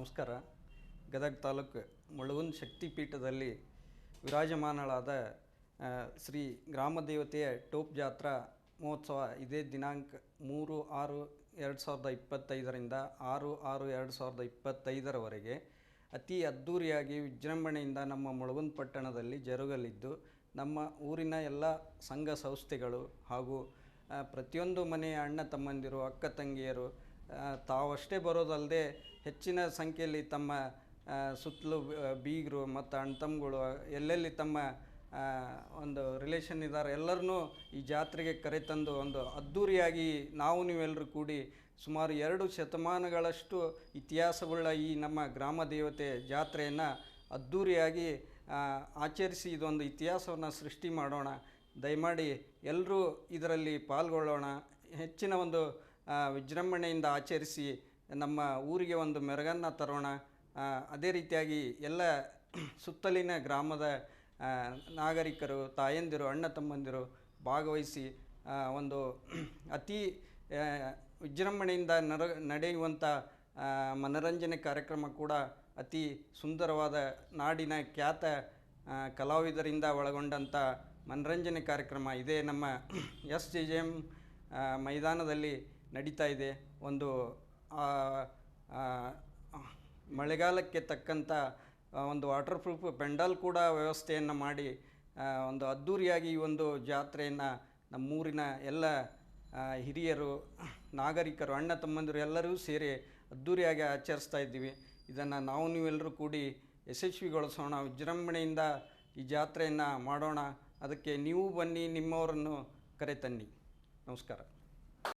ನಮಸ್ಕಾರ. ಗದಗ ತಾಲೂಕು ಮುಳುಗುಂದ್ ಶಕ್ತಿಪೀಠದಲ್ಲಿ ವಿರಾಜಮಾನಳಾದ ಶ್ರೀ ಗ್ರಾಮ ದೇವತೆಯ ಟೋಪ್ ಜಾತ್ರಾ ಮಹೋತ್ಸವ ಇದೇ ದಿನಾಂಕ ಮೂರು ಆರು ಎರಡು ಸಾವಿರದ ಇಪ್ಪತ್ತೈದರಿಂದ ಆರು ಆರು ಎರಡು ಸಾವಿರದ ಇಪ್ಪತ್ತೈದರವರೆಗೆ ಅತಿ ಅದ್ಧೂರಿಯಾಗಿ ವಿಜೃಂಭಣೆಯಿಂದ ನಮ್ಮ ಮುಳುಗುಂದ್ ಪಟ್ಟಣದಲ್ಲಿ ಜರುಗಲಿದ್ದು, ನಮ್ಮ ಊರಿನ ಎಲ್ಲ ಸಂಘ ಸಂಸ್ಥೆಗಳು ಹಾಗೂ ಪ್ರತಿಯೊಂದು ಮನೆಯ ಅಣ್ಣ ತಮ್ಮಂದಿರು, ಅಕ್ಕ ತಂಗಿಯರು ತಾವಷ್ಟೇ ಬರೋದಲ್ಲದೆ ಹೆಚ್ಚಿನ ಸಂಖ್ಯೆಯಲ್ಲಿ ತಮ್ಮ ಸುತ್ತಲೂ ಬೀಗರು ಮತ್ತು ಅಣ್ತಮ್ಗಳು ಎಲ್ಲೆಲ್ಲಿ ತಮ್ಮ ಒಂದು ರಿಲೇಷನ್ ಇದ್ದಾರೆ ಎಲ್ಲರನ್ನೂ ಈ ಜಾತ್ರೆಗೆ ಕರೆತಂದು ಒಂದು ಅದ್ಧೂರಿಯಾಗಿ ನಾವು ನೀವೆಲ್ಲರೂ ಕೂಡಿ ಸುಮಾರು ಎರಡು ಶತಮಾನಗಳಷ್ಟು ಇತಿಹಾಸವುಳ್ಳ ಈ ನಮ್ಮ ಗ್ರಾಮ ದೇವತೆ ಜಾತ್ರೆಯನ್ನು ಅದ್ಧೂರಿಯಾಗಿ ಆಚರಿಸಿ ಇದೊಂದು ಇತಿಹಾಸವನ್ನು ಸೃಷ್ಟಿ ಮಾಡೋಣ. ದಯಮಾಡಿ ಎಲ್ಲರೂ ಇದರಲ್ಲಿ ಪಾಲ್ಗೊಳ್ಳೋಣ. ಹೆಚ್ಚಿನ ಒಂದು ವಿಜೃಂಭಣೆಯಿಂದ ಆಚರಿಸಿ ನಮ್ಮ ಊರಿಗೆ ಒಂದು ಮೆರಗನ್ನು ತರೋಣ. ಅದೇ ರೀತಿಯಾಗಿ ಎಲ್ಲ ಸುತ್ತಲಿನ ಗ್ರಾಮದ ನಾಗರಿಕರು, ತಾಯಂದಿರು, ಅಣ್ಣ ತಮ್ಮಂದಿರು ಭಾಗವಹಿಸಿ ಒಂದು ಅತಿ ವಿಜೃಂಭಣೆಯಿಂದ ನರ ನಡೆಯುವಂಥ ಮನರಂಜನೆ ಕಾರ್ಯಕ್ರಮ ಕೂಡ ಅತಿ ಸುಂದರವಾದ ನಾಡಿನ ಖ್ಯಾತ ಕಲಾವಿದರಿಂದ ಒಳಗೊಂಡಂಥ ಮನರಂಜನೆ ಕಾರ್ಯಕ್ರಮ. ಇದೇ ನಮ್ಮ ಎಸ್ ಜೆ ಜೆ ಎಂ ಮೈದಾನದಲ್ಲಿ ನಡೀತಾ ಇದೆ. ಒಂದು ಮಳೆಗಾಲಕ್ಕೆ ತಕ್ಕಂಥ ಒಂದು ವಾಟರ್ ಪ್ರೂಫ್ ಪೆಂಡಲ್ ಕೂಡ ವ್ಯವಸ್ಥೆಯನ್ನು ಮಾಡಿ ಒಂದು ಅದ್ಧೂರಿಯಾಗಿ ಈ ಒಂದು ಜಾತ್ರೆಯನ್ನು ನಮ್ಮೂರಿನ ಎಲ್ಲ ಹಿರಿಯರು, ನಾಗರಿಕರು, ಅಣ್ಣ ತಮ್ಮಂದಿರು ಎಲ್ಲರೂ ಸೇರಿ ಅದ್ಧೂರಿಯಾಗಿ ಆಚರಿಸ್ತಾ ಇದ್ದೀವಿ. ಇದನ್ನು ನಾವು ನೀವೆಲ್ಲರೂ ಕೂಡಿ ಯಶಸ್ವಿಗೊಳಿಸೋಣ, ವಿಜೃಂಭಣೆಯಿಂದ ಈ ಜಾತ್ರೆಯನ್ನು ಮಾಡೋಣ. ಅದಕ್ಕೆ ನೀವು ಬನ್ನಿ, ನಿಮ್ಮವರನ್ನು ಕರೆ ತನ್ನಿ ನಮಸ್ಕಾರ.